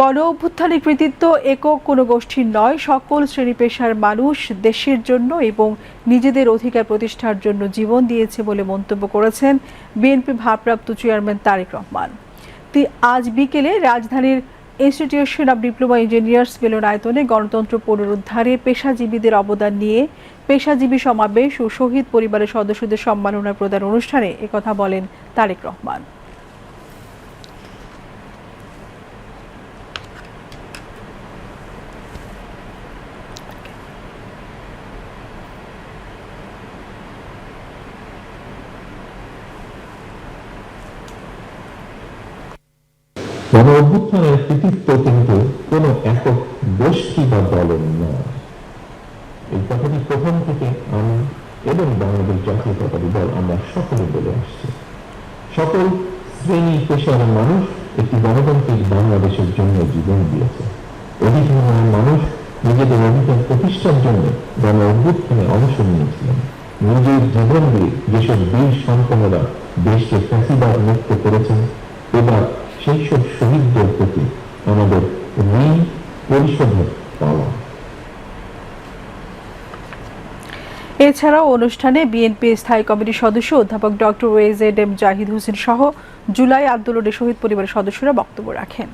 গণ অভ্যুত্থানের কৃতিত্ব একক কোনো গোষ্ঠীর নয়। সকল শ্রেণি পেশার মানুষ দেশের জন্য এবং নিজেদের অধিকার প্রতিষ্ঠার জন্য জীবন দিয়েছে বলে মন্তব্য করেছেন বিএনপি ভারপ্রাপ্ত চেয়ারম্যান তারেক রহমান। আজ বিকেলে রাজধানীর ইনস্টিটিউশন অব ডিপ্লোমা ইঞ্জিনিয়ার্স মিলনায়তনে গণতন্ত্র পুনরুদ্ধারে পেশাজীবীদের অবদান নিয়ে পেশাজীবী সমাবেশ ও শহীদ পরিবারের সদস্যদের সম্মাননা প্রদান অনুষ্ঠানে একথা বলেন তারেক রহমান। গণ অভ্যুত্থানের কৃতিত্ব কিন্তু কোনো একক গোষ্ঠী বা দলের নয়। এই কথাটি প্রথম থেকে আমি এবং বাংলাদেশ জাতীয়তাবাদী দল আমরা সকলে বলে আসছি। সকল শ্রেণি, পেশার মানুষ একটি গণতান্ত্রিক বাংলাদেশের জন্য জীবন দিয়েছে। অধিকার মানুষ নিজেদের অধিকার প্রতিষ্ঠার জন্য গণ অভ্যুত্থানে অংশ নিয়েছিলেন। নিজের জীবন দিয়ে যেসব বীর সন্তানেরা দেশকে ফ্যাসিবাদ মুক্ত করেছেন। এবার সেই সব শহীদদের প্রতি আমাদের ঋণ পরিশোধের পাওয়া এছাড়াও অনুষ্ঠানে বিএনপি স্থায়ী কমিটির সদস্য অধ্যাপক ডক্টর ওয়েজেড এম জাহিদ হোসেন সহ জুলাই আন্দোলনের শহীদ পরিবারের সদস্যরা বক্তব্য রাখেন।